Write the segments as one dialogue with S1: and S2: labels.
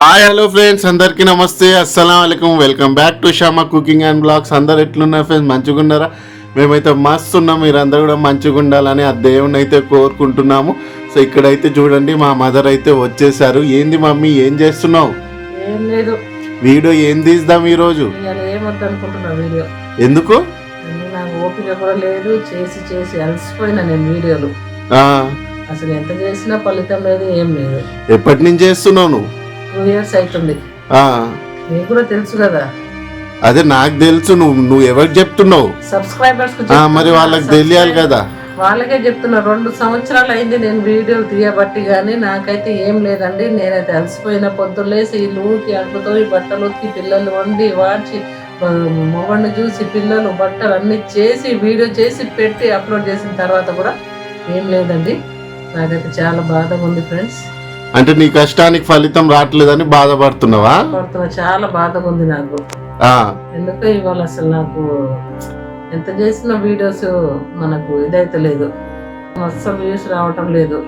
S1: Hi hello friends అందరికీ నమస్తే అస్సలం అయికం welcome back to Shama cooking and blogs. అందరు ఎట్లున్నారు ఫ్రెండ్స్? మంచిగా ఉన్నారా మేమైతే మస్తు ఉన్నాం మీరందరూ కూడా మంచిగా ఉండాలని ఆ దేవుని అయితే కోరుకుంటున్నాము. సో ఇక్కడైతే చూడండి మా మదర్ అయితే వచ్చేసారు. ఏంది మమ్మీ ఏం చేస్తున్నావు? వీడియో ఏం తీద్దాం
S2: అనుకుంటున్నా వీడియో?
S1: ఎందుకు?
S2: అన్నీ నాకు ఓపిక కూడా లేదు చేసి చేసి అలసిపోయినా నేను వీడియోలు.
S1: ఆ,
S2: అసలు ఎంత చేసినా ఫలితం లేదు ఏం లేదు.
S1: ఎప్పటి నుంచి చేస్తున్నావు నువ్వు?
S2: టూ ఇయర్స్ అవుతుంది నీకు కూడా తెలుసు కదా.
S1: అదే నాకు తెలుసు నువ్వు నువ్వు ఎవరికి చెప్తున్నావు?
S2: సబ్స్క్రైబర్స్
S1: మరి వాళ్ళకి తెలియాలి కదా.
S2: వాళ్ళకే చెప్తున్నా రెండు సంవత్సరాలు అయింది నేను వీడియోలు తీయబట్టి కానీ నాకైతే ఏం లేదండి నేనైతే అలసిపోయిన పొద్దులేసి ఈ లూకి అడుగుతో ఈ బట్టలు ఉతికి పిల్లలు వండి వాడ్చి మొగండి చూసి పిల్లలు బట్టలు అన్ని చేసి వీడియో చేసి పెట్టి అప్లోడ్ చేసిన తర్వాత కూడా ఏం లేదండి. నాకైతే చాలా బాధగా ఉంది ఫ్రెండ్స్
S1: అంటే నీ కష్టానికి ఫలితం రావట్లేదని బాధపడుతున్నావా?
S2: పడుతున్నా చాలా బాధగా ఉంది నాకు.
S1: ఆ,
S2: ఎందుకో ఇవాళ అసలు నాకు ఎంత చేసిన వీడియోస్ మనకు ఇదైతే లేదు. అస్సలు వ్యూస్ రావటం లేదు.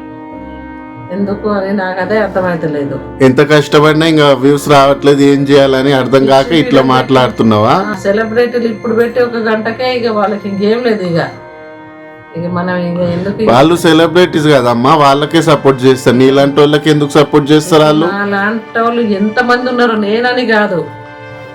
S2: ఎందుకు అని నాకు అదే అర్థమైతే లేదు.
S1: ఎంత కష్టపడినా ఇంకా వ్యూస్ రావట్లేదు ఏం చేయాలని అర్థం కాక ఇట్లా మాట్లాడుతున్నావా?
S2: సెలబ్రిటీలు ఇప్పుడు పెట్టి ఒక గంటకే ఇక వాళ్ళకి ఇంకేం లేదు ఇక.
S1: వాళ్ళు సెలబ్రిటీస్ కదమ్మా వాళ్ళకే సపోర్ట్ చేస్తారు. నీలాంటి వాళ్ళకి ఎందుకు సపోర్ట్ చేస్తారు వాళ్ళు?
S2: లాంటి వాళ్ళు ఎంత మంది ఉన్నారు నేనని కాదు.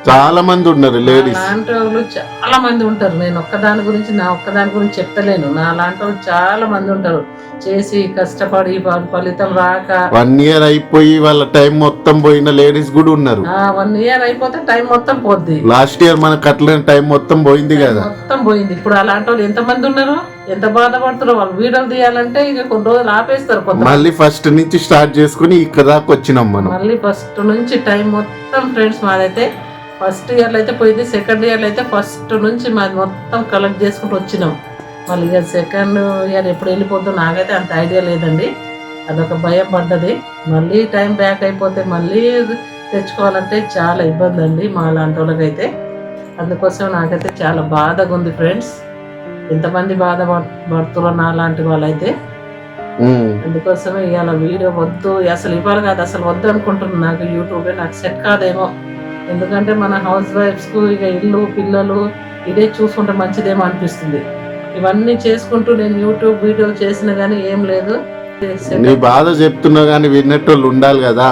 S1: చాలా మంది ఉన్నారు లేడీస్
S2: లాంటి వాళ్ళు చాలా మంది ఉంటారు. నేను ఒక్కదాని గురించి నా ఒక్కదాని గురించి చెప్తలేను నా లాంటి వాళ్ళు చాలా మంది ఉంటారు. చేసి కష్టపడి ఫలితం రాక
S1: వన్ ఇయర్ అయిపోయి వాళ్ళ టైం మొత్తం పోయిన లేడీస్ కూడా ఉన్నారు.
S2: వన్ ఇయర్ అయిపోతే టైం మొత్తం పోద్ది.
S1: లాస్ట్ ఇయర్ మనకు అట్లనే టైం మొత్తం పోయింది కదా.
S2: మొత్తం పోయింది. ఇప్పుడు అలాంటి వాళ్ళు ఎంత మంది ఉన్నారు? ఎంత బాధపడుతున్నారు వాళ్ళు వీడియోలు తీయాలంటే ఇక కొన్ని రోజులు ఆపేస్తారు
S1: మళ్ళీ ఫస్ట్ నుంచి స్టార్ట్ చేసుకుని ఇక్కడ దాకా వచ్చినాం మనం.
S2: మళ్ళీ ఫస్ట్ నుంచి టైం మొత్తం ఫ్రెండ్స్ మాదైతే ఫస్ట్ ఇయర్లో అయితే పోయింది. సెకండ్ ఇయర్లో అయితే ఫస్ట్ నుంచి మాది మొత్తం కలెక్ట్ చేసుకుంటూ వచ్చినాం. మళ్ళీ ఇక సెకండ్ ఇయర్ ఎప్పుడు వెళ్ళిపోతుందో నాకైతే అంత ఐడియా లేదండి. అదొక భయం పడ్డది. మళ్ళీ టైం బ్యాక్ అయిపోతే మళ్ళీ తెచ్చుకోవాలంటే చాలా ఇబ్బంది అండి మా లాంటి వాళ్ళకైతే. అందుకోసం నాకైతే చాలా బాధగా ఉంది ఫ్రెండ్స్ ఎంతమంది బాధపడుతున్నారు నా లాంటి వాళ్ళైతే. అందుకోసమే ఇవాళ వీడియో వద్దు. అసలు ఇవ్వాలి కాదు అసలు వద్దు అనుకుంటున్నాను నాకు యూట్యూబే నాకు సెట్ కాదేమో. ఎందుకంటే మన హౌస్ వైఫ్స్కు ఇక ఇల్లు పిల్లలు ఇదే చూసుకుంటే మంచిదేమో అనిపిస్తుంది. ఇవన్నీ చేసుకుంటూ నేను యూట్యూబ్ వీడియోలు చేసిన కానీ ఏం లేదు.
S1: నీ బాధ చెప్తున్నావు కానీ విన్నట్టోళ్ళు ఉండాలి కదా.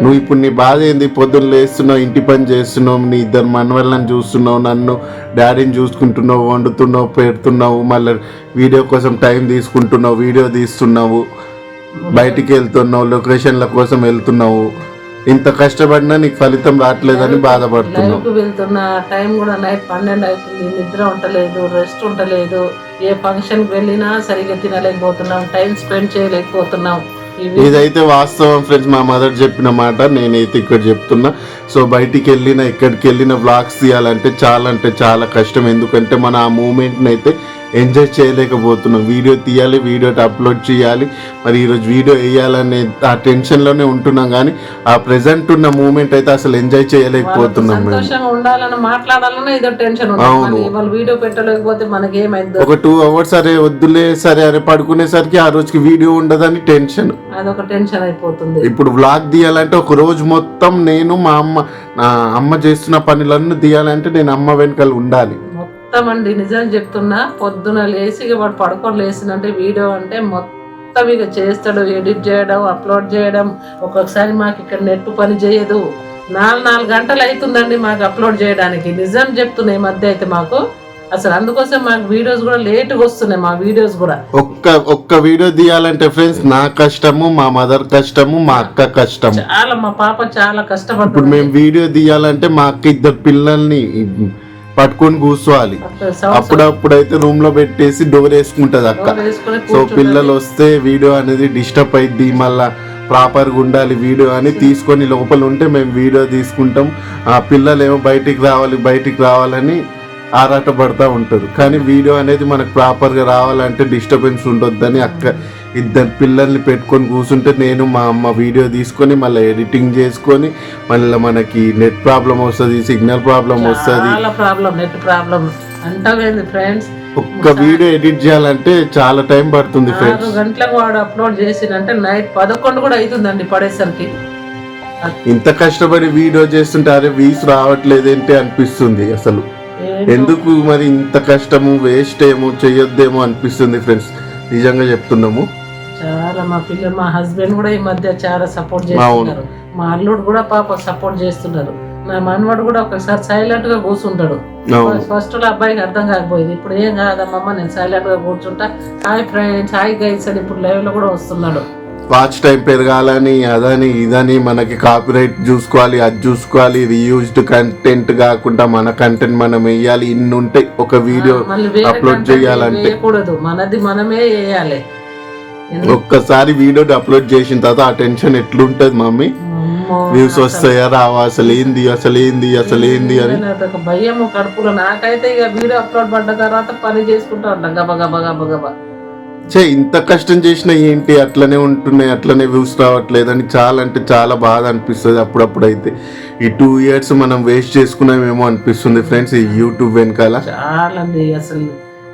S1: నువ్వు ఇప్పుడు నీ బాధ ఏంది? పొద్దున్న లేస్తున్నావు ఇంటి పని చేస్తున్నావు నీ ఇద్దరు మనవళ్ళని చూస్తున్నావు నన్ను డాడీని చూసుకుంటున్నావు వండుతున్నావు పెడుతున్నావు మళ్ళీ వీడియో కోసం టైం తీసుకుంటున్నావు వీడియో తీస్తున్నావు బయటికి వెళ్తున్నావు లొకేషన్ల కోసం వెళ్తున్నావు. ఇంత కష్టపడినా నీకు ఫలితం రావట్లేదని బాధపడుతున్నావు.
S2: లైవ్కి వెళ్తున్న టైం కూడా నైట్ పన్నెండు అవుతుంది నిద్ర ఉండలేదు రెస్ట్ ఉండలేదు. ఏ ఫంక్షన్కి వెళ్ళినా సరిగ్గా తినలేకపోతున్నాం టైం స్పెండ్ చేయలేకపోతున్నాం.
S1: ఇదైతే వాస్తవం ఫ్రెండ్స్ మా మదర్ చెప్పిన మాట నేనైతే ఇక్కడ చెప్తున్నా. సో బయటికి వెళ్ళిన ఎక్కడికి వెళ్ళిన వ్లాగ్స్ తీయాలంటే చాలా అంటే చాలా కష్టం. ఎందుకంటే మన ఆ మూమెంట్ని అయితే ఎంజాయ్ చేయలేకపోతున్నాం. వీడియో తీయాలి వీడియో అప్లోడ్ చేయాలి. మరి ఈరోజు వీడియో వేయాలనే ఆ టెన్షన్లోనే ఉంటున్నాం కానీ ఆ ప్రెసెంట్ ఉన్న మూమెంట్ అయితే అసలు ఎంజాయ్ చేయలేకపోతున్నాం
S2: ఉండాలని మాట్లాడాలన్నా ఇదో టెన్షన్
S1: అవును.
S2: వీడియో పెట్టలేకపోతే మనకి ఏమైందో
S1: ఒక టూ అవర్స్ అరే వద్దులే సరే అరే పడుకునేసరికి ఆ రోజుకి వీడియో ఉండదని టెన్షన్
S2: అదొక టెన్షన్ అయిపోతుంది.
S1: ఇప్పుడు వ్లాగ్ తీయాలంటే ఒక రోజు మొత్తం నేను మా అమ్మ నా అమ్మ చేస్తున్న పనులన్నీ తీయాలంటే నేను అమ్మ వెనకాల ఉండాలి.
S2: అండి నిజం చెప్తున్నా పొద్దున లేచి వాడు పడుకొని లేచినంటే వీడియో అంటే మొత్తం ఇక చేస్తాడు ఎడిట్ చేయడం అప్లోడ్ చేయడం. ఒక్కొక్కసారి మాకు ఇక్కడ నెట్ పని చేయదు. నాలుగు నాలుగు గంటలు అవుతుందండి మాకు అప్లోడ్ చేయడానికి. నిజం చెప్తున్నా ఈ మధ్య అయితే మాకు. అసలు అందుకోసం మాకు వీడియోస్ కూడా లేట్గా వస్తున్నాయి మా వీడియోస్ కూడా.
S1: ఒక్క ఒక్క వీడియో తీయాలంటే ఫ్రెండ్స్ నా కష్టము మా మదర్ కష్టము మా అక్క కష్టము.
S2: చాలా మా పాప చాలా
S1: ఇప్పుడు
S2: కష్టపడుతుంది.
S1: మేము వీడియో తీయాలంటే మా అక్క ఇద్దరు పిల్లల్ని పట్టుకొని కూర్చోవాలి. అప్పుడప్పుడు అయితే రూమ్లో పెట్టేసి డోర్ వేసుకుంటది అక్క. సో పిల్లలు వస్తే వీడియో అనేది డిస్టర్బ్ అయింది మళ్ళా ప్రాపర్గా ఉండాలి వీడియో అని తీసుకొని లోపల ఉంటే మేము వీడియో తీసుకుంటాం. ఆ పిల్లలు ఏమో బయటికి రావాలి బయటికి రావాలని ఆరాట పడతా ఉంటారు. కానీ వీడియో అనేది మనకు ప్రాపర్గా రావాలంటే డిస్టర్బెన్స్ ఉండొద్దని అక్క ఇద్దరు పిల్లల్ని పెట్టుకొని కూర్చుంటే నేను మా అమ్మ వీడియో తీసుకొని మళ్ళీ ఎడిటింగ్ చేసుకొని మళ్ళీ మనకి నెట్ ప్రాబ్లం వస్తుంది సిగ్నల్ ప్రాబ్లం వస్తుంది.
S2: ప్రాబ్లం నెట్ ప్రాబ్లం అంటావేంది ఫ్రెండ్స్.
S1: ఒక్క వీడియో ఎడిట్ చేయాలంటే చాలా టైం పడుతుంది ఫ్రెండ్స్.
S2: గంటలకు వాడు అప్లోడ్ చేసిందంటే నైట్ పదకొండు కూడా అవుతుందండి పడేసరికి.
S1: ఇంత కష్టపడి వీడియో చేస్తుంటే అరే వీస్ రావట్లేదేంటి అనిపిస్తుంది అసలు. ఎందుకు మరి ఇంత కష్టము వేస్ట్ ఏమో చెయ్యొద్దేమో అనిపిస్తుంది ఫ్రెండ్స్. నిజంగా చెప్తున్నాము.
S2: చాలా మా పిల్లలు మా హస్బెండ్ కూడా ఈ మధ్య చాలా సపోర్ట్. చేస్తున్నారు. మా అల్లుడు కూడా పాప సపోర్ట్ చేస్తున్నారు. నా మనవాడు కూడా ఒకసారి సైలెంట్గా కూర్చుంటాడు. ఫస్ట్లో అబ్బాయికి అర్థం కాకపోయింది. ఇప్పుడు ఏం కాదమ్మమ్మ నేను సైలెంట్గా కూర్చుంటా. హాయ్ ఫ్రెండ్స్ హాయ్ గైస్ అని ఇప్పుడు లైవ్లో కూడా వస్తున్నాడు.
S1: వాచ్ టైం పెరగాలని అదని ఇదని మనకి కాపీరైట్ చూసుకోవాలి అది చూసుకోవాలి రీయూజ్డ్ కంటెంట్ కాకుండా మన కంటెంట్ మనం వేయాలి. ఇన్ని ఉంటాయి ఒక వీడియో
S2: content
S1: చేయాలంటే.
S2: మనది మనమే వేయాలి?
S1: ఒక్కసారి వీడియో అప్లోడ్ చేసిన తర్వాత ఆ టెన్షన్ ఎట్లుంటది మమ్మీ? వ్యూస్ వస్తాయా రావా అసలు ఏంది అసలు ఏంది అసలు ఏంది అని.
S2: భయము కడుపులో నాకైతే ఇక వీడియో అప్లోడ్ పడ్డ తర్వాత పని చేసుకుంటా ఉంటాం గబ గబ గబ గబ.
S1: చే ఇంత కష్టం చేసినా ఏంటి అట్లనే ఉంటున్నాయి అట్లనే వ్యూస్ రావట్లేదని చాలా అంటే చాలా బాధ అనిపిస్తుంది అప్పుడప్పుడు అయితే ఈ టూ ఇయర్స్ మనం వేస్ట్ చేసుకున్నామేమో అనిపిస్తుంది ఫ్రెండ్స్ ఈ యూట్యూబ్ వెనకాల.
S2: చాలా అసలు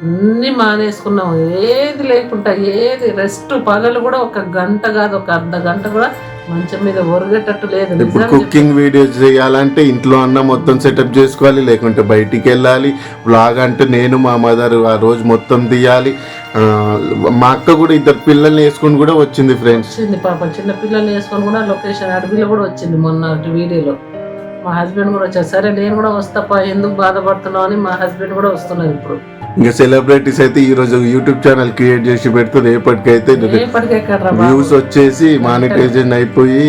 S2: అన్ని మానేసుకున్నాం. ఏది లేకుండా ఏది రెస్ట్ పగలు కూడా ఒక గంట కాదు ఒక అర్ధ గంట కూడా మంచం మీద ఒరగేటట్టు లేదు.
S1: ఇప్పుడు కుకింగ్ వీడియోస్ చేయాలంటే ఇంట్లో అన్న మొత్తం సెటప్ చేసుకోవాలి లేకుంటే బయటికి వెళ్ళాలి. వ్లాగ్ అంటే నేను మా మదర్ ఆ రోజు మొత్తం తీయాలి. మా అక్క కూడా ఇద్దరు పిల్లల్ని వేసుకొని కూడా వచ్చింది ఫ్రెండ్స్
S2: వచ్చింది పాపం. చిన్న పిల్లల్ని వేసుకొని కూడా లొకేషన్ అడవిలో కూడా వచ్చింది మొన్న వీడియోలో. మా హస్బెండ్ కూడా వచ్చారు. సరే నేను కూడా వస్తాపా ఎందుకు బాధపడుతున్నావు అని మా హస్బెండ్ కూడా వస్తున్నారు ఇప్పుడు.
S1: ఇంకా సెలబ్రిటీస్ అయితే ఈ రోజు యూట్యూబ్ ఛానల్ క్రియేట్ చేసి పెడితే రేపటికైతే
S2: ఎప్పటికెక్కడ
S1: వ్యూస్ వచ్చేసి మానిటైజేషన్ అయిపోయి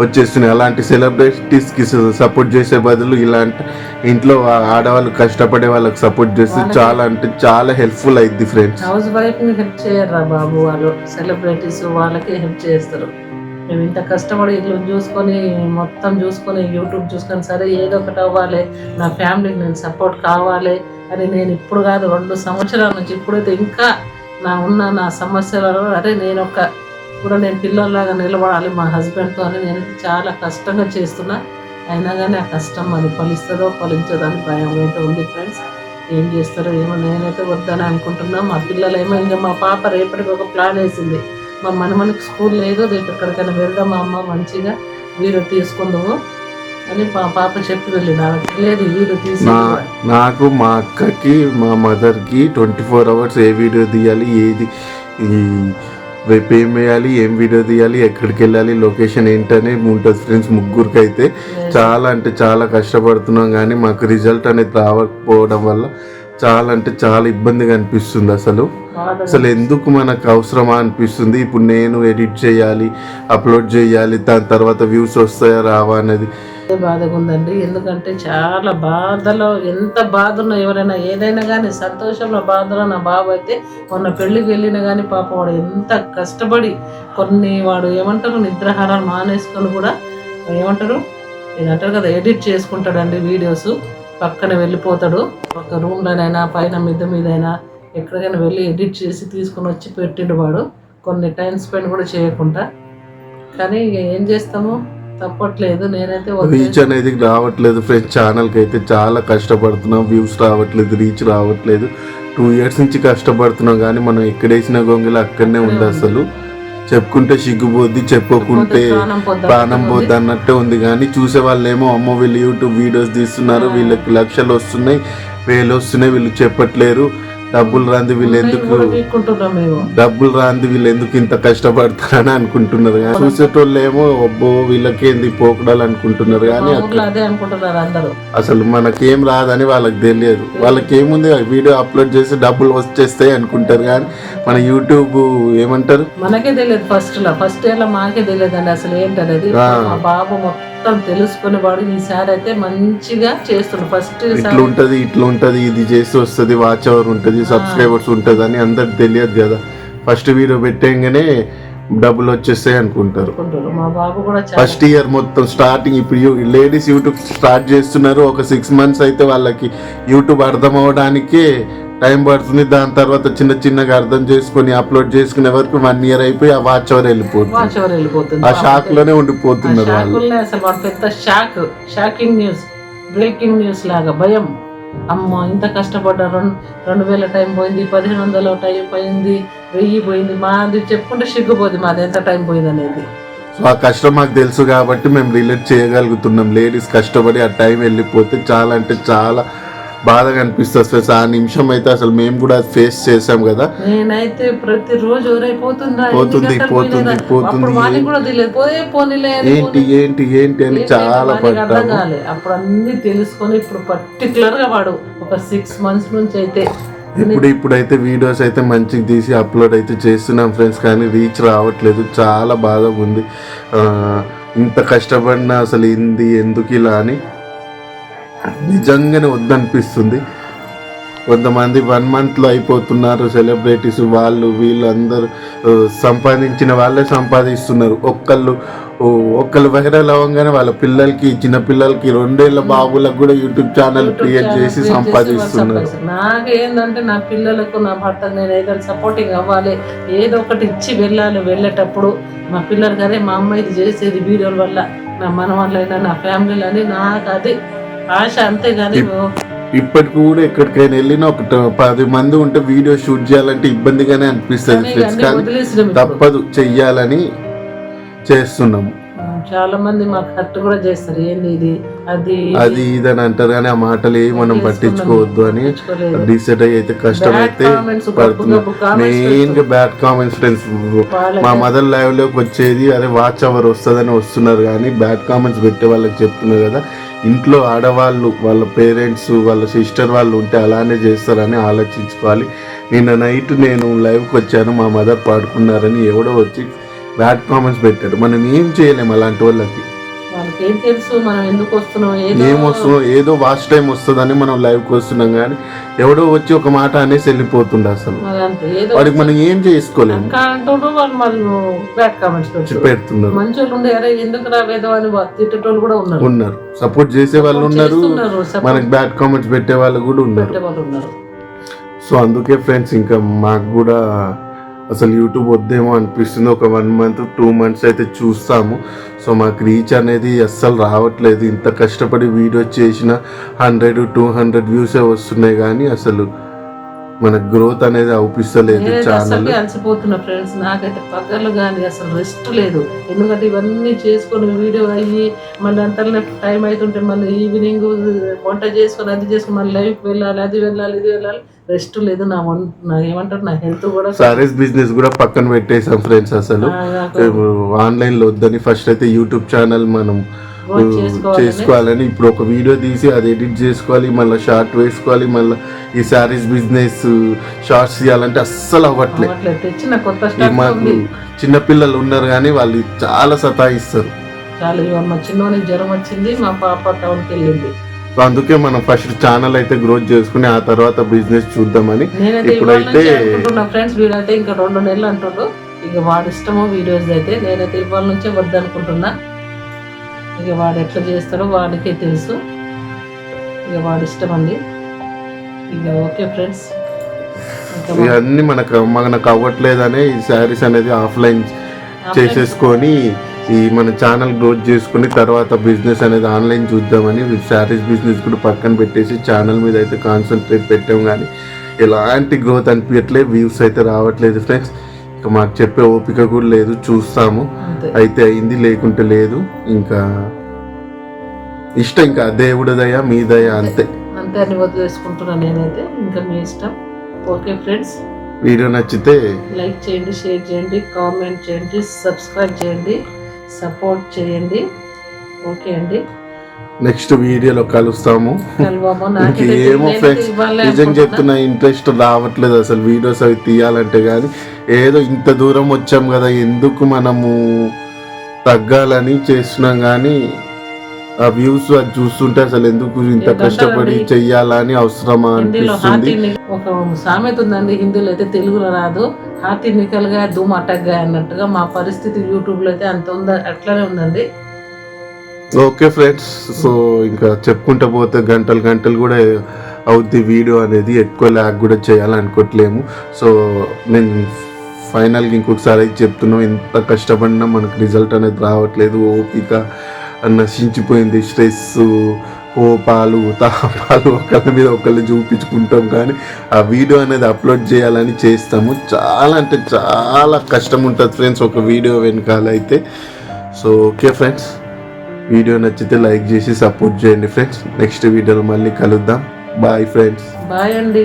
S1: వచ్చేస్తున్నాయి. అలాంటి సెలబ్రిటీస్కి సపోర్ట్ చేసే బదులు ఇలాంటి ఇంట్లో ఆడవాళ్ళు కష్టపడే వాళ్ళకి సపోర్ట్ చేస్తే చాలా అంటే చాలా హెల్ప్ఫుల్ అయింది ఫ్రెండ్స్
S2: హౌస్ వైఫ్ని హెల్ప్ చేయరా బాబు వాళ్ళు సెలబ్రిటీస్ వాళ్ళకి హెల్ప్ చేస్తారు. మేము ఇంత కష్టపడి ఇల్లు చూసుకొని మొత్తం చూసుకొని యూట్యూబ్ చూసుకొని సరే ఏదో ఒకటి అవ్వాలి. నా ఫ్యామిలీకి నేను సపోర్ట్ కావాలి. అని నేను ఇప్పుడు కాదు రెండు సంవత్సరాల నుంచి ఇప్పుడైతే ఇంకా నా ఉన్న నా సమస్యలలో అరే నేను ఒక కూడా నేను పిల్లల్లాగా నిలబడాలి మా హస్బెండ్తో అని నేను చాలా కష్టంగా చేస్తున్నా. అయినా కానీ ఆ కష్టం అది ఫలిస్తుందో ఫలించదో అని భయం అయితే ఉంది ఫ్రెండ్స్. ఏం చేస్తారో ఏమో నేనైతే వద్దని అనుకుంటున్నా. మా పిల్లలు ఏమో ఇంకా మా పాప రేపటికి ఒక ప్లాన్ వేసింది. మా మనమనికి స్కూల్ లేదు రేపు ఎక్కడికైనా వెళ్దాం మా అమ్మ? మంచిగా. వీరు తీసుకుందాము. అని మా పాప చెప్పి తెలియదు వీడియో తీసి
S1: నా నాకు మా అక్కకి మా మదర్కి ట్వంటీ ఫోర్ అవర్స్ ఏ వీడియో తీయాలి ఏది ఈ రేపు ఏం వేయాలి ఏం వీడియో తీయాలి ఎక్కడికి వెళ్ళాలి లొకేషన్ ఏంటని ఉంటుంది ఫ్రెండ్స్ ముగ్గురికి అయితే చాలా అంటే చాలా కష్టపడుతున్నాం కానీ మాకు రిజల్ట్ అనేది రావకపోవడం వల్ల చాలా అంటే చాలా ఇబ్బందిగా అనిపిస్తుంది అసలు. అసలు ఎందుకు మనకు అవసరమా అనిపిస్తుంది? ఇప్పుడు నేను ఎడిట్ చేయాలి అప్లోడ్ చేయాలి దాని తర్వాత వ్యూస్ వస్తాయా రావా అనేది
S2: బాధగా ఉందండి. ఎందుకంటే చాలా బాధలో ఎంత బాధ ఉన్నా ఎవరైనా ఏదైనా కానీ సంతోషంలో బాధలో నా బాబు అయితే మొన్న పెళ్ళికి వెళ్ళినా కానీ పాప వాడు ఎంత కష్టపడి కొన్ని వాడు ఏమంటారు నిద్రాహారాలు మానేసుకొని కూడా ఏమంటారు ఇది అంటారు కదా ఎడిట్ చేసుకుంటాడండి వీడియోస్. పక్కన వెళ్ళిపోతాడు. ఒక రూమ్లోనైనా పైన మిద్ద మీదైనా ఎక్కడికైనా వెళ్ళి ఎడిట్ చేసి తీసుకొని వచ్చి పెట్టిండు వాడు. కొన్ని టైం స్పెండ్ కూడా చేయకుండా. కానీ ఇక ఏం చేస్తాము? తప్పట్లేదు. నేనైతే
S1: రీచ్ అనేది రావట్లేదు ఫ్రెండ్స్ ఛానల్కి అయితే చాలా కష్టపడుతున్నాం. వ్యూస్ రావట్లేదు రీచ్ రావట్లేదు. టూ ఇయర్స్ నుంచి కష్టపడుతున్నాం కానీ మనం ఎక్కడేసిన గొంగలు అక్కడనే ఉంది అసలు. చెప్పుకుంటే సిగ్గుపోద్ది చెప్పుకుంటే
S2: ప్రాణం పొద్దు
S1: ప్రాణం పోద్ది అన్నట్టే ఉంది కానీ చూసే వాళ్ళు ఏమో అమ్మో వీళ్ళు యూట్యూబ్ వీడియోస్ తీస్తున్నారు వీళ్ళకి లక్షలు వస్తున్నాయి వేలు వస్తున్నాయి వీళ్ళు చెప్పట్లేరు. డబ్బులు రాంది వీళ్ళు ఎందుకు? డబ్బులు రాంది వీళ్ళు ఎందుకు ఇంత కష్టపడతారని అనుకుంటున్నారు కానీ చూసేటోళ్ళు ఏమో అబ్బో వీళ్ళకేంది పోకడాలు అనుకుంటున్నారు కానీ అసలు మనకేం రాదని వాళ్ళకి తెలియదు. వాళ్ళకి ఏముంది వీడియో అప్లోడ్ చేసి డబ్బులు వచ్చేస్తాయి అనుకుంటారు కానీ మన యూట్యూబ్ ఏమంటారు?
S2: మనకే తెలియదు ఫస్ట్లో. ఫస్ట్ ఇయర్లో మాకే తెలియదు అండి అసలు ఏంటనేది. బాబు మొత్తం తెలుసుకుని వాడు ఈసారి అయితే మంచిగా చేస్తుండు ఫస్ట్
S1: ఇట్లా ఉంటది ఇట్లా ఉంటది ఇది చేసి వస్తుంది వాచ్ అవర్ ఉంటది సబ్స్క్రైబర్స్ ఉంటది అని అందరికి తెలియదు కదా. ఫస్ట్ వీడియో పెట్టేయంగానే డబ్బులు వచ్చేస్తాయి అనుకుంటారు. ఫస్ట్ ఇయర్ మొత్తం స్టార్టింగ్ ఇప్పుడు లేడీస్ యూట్యూబ్ స్టార్ట్ చేస్తున్నారు. ఒక సిక్స్ మంత్స్ అయితే వాళ్ళకి యూట్యూబ్ అర్థం అవడానికే టైం పడుతుంది. దాని తర్వాత చిన్న చిన్నగా అర్థం చేసుకొని అప్లోడ్ చేసుకునే వరకు వన్ ఇయర్ అయిపోయి ఆ వాచ్ అవర్ వెళ్ళిపోతుంది. ఆ షాక్లోనే ఉండిపోతున్నారు వాళ్ళు.
S2: అసలు పెద్ద shock shocking news breaking news లాగా. భయం. అమ్మ ఇంత కష్టపడ్డా రెండు రెండు వేల టైం పోయింది పదిహేను వందల టైం పోయింది వెయ్యి పోయింది మాది చెప్పుకుంటే సిగ్గుపోదు మాది ఎంత టైం పోయింది అనేది.
S1: సో ఆ కష్టం మాకు తెలుసు కాబట్టి మేము రిలేట్ చేయగలుగుతున్నాం. లేడీస్ కష్టపడి ఆ టైం వెళ్ళిపోతే చాలా అంటే చాలా బాధగా అనిపిస్తుంది. ఫ్రెండ్స్ ఆ నిమిషం అయితే అసలు మేము కూడా ఫేస్ చేసాం కదా.
S2: నేనైతే ప్రతిరోజు పోతుందా
S1: పోతుంది, పోతుంది, ఏంటి ఏంటి ఏంటి అని చాలా పడ్డాము.
S2: అప్పుడు అన్ని తెలుసుకొని ఇప్పుడు పర్టికులర్గా వాడు ఒక సిక్స్ మంత్స్ నుంచి అయితే
S1: ఇప్పుడు ఇప్పుడైతే వీడియోస్ అయితే మంచిగా తీసి అప్లోడ్ అయితే చేస్తున్నాం ఫ్రెండ్స్ కానీ రీచ్ రావట్లేదు. చాలా బాధగా ఉంది. ఆ, ఇంత కష్టపడినా అసలు ఇంది ఎందుకు ఇలా అని నిజంగానే వద్దనిపిస్తుంది. కొంతమంది వన్ మంత్లో అయిపోతున్నారు సెలబ్రిటీస్ వాళ్ళు వీళ్ళు అందరూ సంపాదించిన వాళ్ళే సంపాదిస్తున్నారు. ఒక్కళ్ళు ఒక్కళ్ళు వైరల్ అవ్వగానే వాళ్ళ పిల్లలకి చిన్న పిల్లలకి రెండేళ్ళ బాబులకు కూడా యూట్యూబ్ ఛానల్ క్రియేట్ చేసి సంపాదిస్తున్నారు.
S2: నాకేందంటే నా పిల్లలకు నా భర్తకు నేను ఏదైనా సపోర్టింగ్ అవ్వాలి ఏదో ఒకటి ఇచ్చి వెళ్ళాలి వెళ్ళేటప్పుడు. మా పిల్లలు అదే మా అమ్మ ఇది చేసేది వీడియోల వల్ల నా మన వల్లైనా నా ఫ్యామిలీలో అని నాకు అది. ఆశ
S1: ఇప్పటికి కూడా ఎక్కడికైనా వెళ్ళినా ఒక పది మంది ఉంటే వీడియో షూట్ చేయాలంటే ఇబ్బందిగానే అనిపిస్తుంది ఫ్రెండ్స్ కానీ. తప్పదు చెయ్యాలని చేస్తున్నాము.
S2: చాలా మంది మాకు హర్ట్ కూడా చేస్తారు ఏంది ఇది? అది
S1: అది ఇది అని అంటారు కానీ ఆ మాటలు ఏవి మనం పట్టించుకోవద్దు అని. డిసైడ్ అయితే కష్టమైతే
S2: Bad comments,
S1: పడుతున్నాం. మెయిన్గా బ్యాడ్ కామెంట్స్ ఫ్రెండ్స్ మా మదర్ లైవ్లోకి వచ్చేది అదే వాచ్ అవర్ వస్తుందని వస్తున్నారు కానీ బ్యాడ్ కామెంట్స్ పెట్టే వాళ్ళకి చెప్తున్నారు కదా. ఇంట్లో ఆడవాళ్ళు వాళ్ళ పేరెంట్స్ వాళ్ళ సిస్టర్ వాళ్ళు ఉంటే అలానే చేస్తారని ఆలోచించుకోవాలి. నిన్న నైట్ నేను లైవ్కి వచ్చాను మా మదర్ పాడుకున్నారని ఎవడో వచ్చి బ్యాడ్ కామెంట్స్ పెట్టాడు. మనం ఏం చేయలేము అలాంటి వాళ్ళకి
S2: వాళ్ళకి. ఏం తెలుసు? మనం ఎందుకు వస్తున్నాం? ఏదో
S1: ఏం వస్తుందో ఏదో వాచ్ టైం వస్తుందని మనం లైవ్కి వస్తున్నాం కానీ ఎవడో వచ్చి ఒక మాట అనేసి వెళ్ళిపోతుండే అసలు. వాడికి మనం ఏం చేసుకోలేము.
S2: అంటుండ్రు వాళ్ళు బ్యాడ్ కామెంట్స్ ఉండే ఎందుకు రావేదో అని తిట్టేటోళ్ళు కూడా ఉన్నారు.
S1: ఉన్నారు. సపోర్ట్ చేసే వాళ్ళు ఉన్నారు. మనకి బ్యాడ్ కామెంట్స్ పెట్టే వాళ్ళు కూడా ఉన్నారు. సో అందుకే ఫ్రెండ్స్ ఇంకా మాకు కూడా అసలు యూట్యూబ్ వద్దేమో అనిపిస్తుంది. ఒక వన్ మంత్ టూ మంత్స్ అయితే చూస్తాము. సో మాకు రీచ్ అనేది అస్సలు రావట్లేదు. ఇంత కష్టపడి వీడియో చేసిన హండ్రెడ్ టూ హండ్రెడ్ వ్యూసే వస్తున్నాయి కానీ అసలు మన గ్రోత్ అనేది అవుపిస్తలేదు ఛానల్
S2: అలసిపోతున్నా ఫ్రెండ్స్ నాకైతే పగలు కానీ అసలు రెస్ట్ లేదు. ఎందుకంటే ఇవన్నీ చేసుకొని వీడియో అయ్యి మళ్ళీ అంతలో టైం అవుతుంటే మళ్ళీ ఈవినింగ్ వంట చేసుకొని అది చేసుకొని మళ్ళీ లైఫ్ వెళ్ళాలి అది వెళ్ళాలి ఇది వెళ్ళాలి. రెస్ట్ లేదు నా నా ఏమంటారు నా హెల్త్ కూడా
S1: సారీస్ బిజినెస్ కూడా పక్కన పెట్టేసాం ఫ్రెండ్స్ అసలు.
S2: ఆ, నాకు
S1: ఆన్లైన్లో వద్దని ఫస్ట్ అయితే యూట్యూబ్ ఛానల్ మనం
S2: చేసుకోవాలని
S1: ఇప్పుడు ఒక వీడియో తీసి అది ఎడిట్ చేసుకోవాలి మళ్ళీ షార్ట్ వేసుకోవాలి మళ్ళీ ఈ శారీస్ బిజినెస్ షార్ట్స్ తీయాలంటే అస్సలు అవ్వట్లే.
S2: అవ్వట్లేదు.
S1: మాకు చిన్న పిల్లలు ఉన్నారు కానీ వాళ్ళు చాలా సతాయిస్తారు.
S2: చాలా మా జ్వరం వచ్చింది మా పాప టౌన్కి వెళ్ళింది.
S1: సో అందుకే మనం ఫస్ట్ ఛానల్ అయితే గ్రోత్ చేసుకుని ఆ తర్వాత బిజినెస్ చూద్దామని ఇప్పుడైతే
S2: ఫ్రెండ్స్ వీడైతే ఇంకా రెండు నెలలు అంటుండు. ఇక వాడి ఇష్టమో వీడియోస్ అయితే నేనైతే ఇవాళ నుంచే వద్దనుకుంటున్నా ఇక వాడు ఎట్లా చేస్తాడో వాడికే తెలుసు. ఇక వాడి ఇష్టం అండి. ఇక ఓకే ఫ్రెండ్స్.
S1: ఇవన్నీ మనకు మనకు అవ్వట్లేదనే ఈ శారీస్ అనేది ఆఫ్లైన్ చేసేసుకొని ఈ మన ఛానల్ గ్రోత్ చేసుకుని తర్వాత బిజినెస్ అనేది ఆన్లైన్ చూద్దామని శారీస్ బిజినెస్ కూడా పక్కన పెట్టేసి ఛానల్ మీద అయితే కాన్సన్ట్రేట్ పెట్టాం కానీ ఎలాంటి గ్రోత్ అనిపించట్లేదు వ్యూస్ అయితే రావట్లేదు ఫ్రెండ్స్. ఇక మాకు చెప్పే ఓపిక కూడా లేదు చూస్తాము. అయితే అయింది లేకుంటే లేదు. ఇంకా ఇష్టం ఇంకా దేవుడి దయ మీ దయ అంతే.
S2: అంతే. అని వదిలేసుకుంటున్నా నేనైతే. ఇంకా మీ ఇష్టం. Okay friends.
S1: వీడియో నచ్చితే
S2: లైక్ చేయండి షేర్ చేయండి కామెంట్ చేయండి సబ్స్క్రైబ్ చేయండి సపోర్ట్ చేయండి. ఓకే అండి.
S1: నెక్స్ట్ వీడియోలో కలుస్తాము. ఇంకేమో ఫ్రెండ్స్ నిజం చెప్తున్నా ఇంట్రెస్ట్ రావట్లేదు అసలు వీడియోస్ అవి తీయాలంటే కానీ. ఏదో ఇంత దూరం వచ్చాం కదా ఎందుకు మనము తగ్గాలని చేస్తున్నాం కానీ ఆ వ్యూస్ అది చూస్తుంటే అసలు ఎందుకు ఇంత? కష్టపడి చెయ్యాలని అవసరమా అనిపిస్తుంది.
S2: ఒక సామెత ఉందండి హిందీలో అయితే తెలుగులో రాదు. హాతి నికల్గా ధూమ్ అటగ్గా అన్నట్టుగా మా పరిస్థితి యూట్యూబ్లో అయితే అంత ఉందా అట్లానే ఉందండి.
S1: ఓకే ఫ్రెండ్స్ సో ఇంకా చెప్పుకుంటూ పోతే గంటలు గంటలు కూడా అవుద్ది వీడియో అనేది. ఎక్కువ ల్యాగ్ కూడా చేయాలనుకోవట్లేము. సో నేను ఫైనల్గా ఇంకొకసారి అయితే చెప్తున్నాం ఎంత కష్టపడినా మనకు రిజల్ట్ అనేది రావట్లేదు. ఓపిక నశించిపోయింది. స్ట్రెస్ కోపాలు తాపాలు ఒకళ్ళ మీద ఒకళ్ళు చూపించుకుంటాం కానీ ఆ వీడియో అనేది అప్లోడ్ చేయాలని చేస్తాము. చాలా అంటే చాలా కష్టం ఉంటుంది ఫ్రెండ్స్ ఒక వీడియో వెనకాల అయితే. సో ఓకే ఫ్రెండ్స్ వీడియో నచ్చితే లైక్ చేసి సపోర్ట్ చేయండి ఫ్రెండ్స్. నెక్స్ట్ వీడియోలో మళ్ళీ కలుద్దాం. Bye friends.
S2: బాయ్ అండి.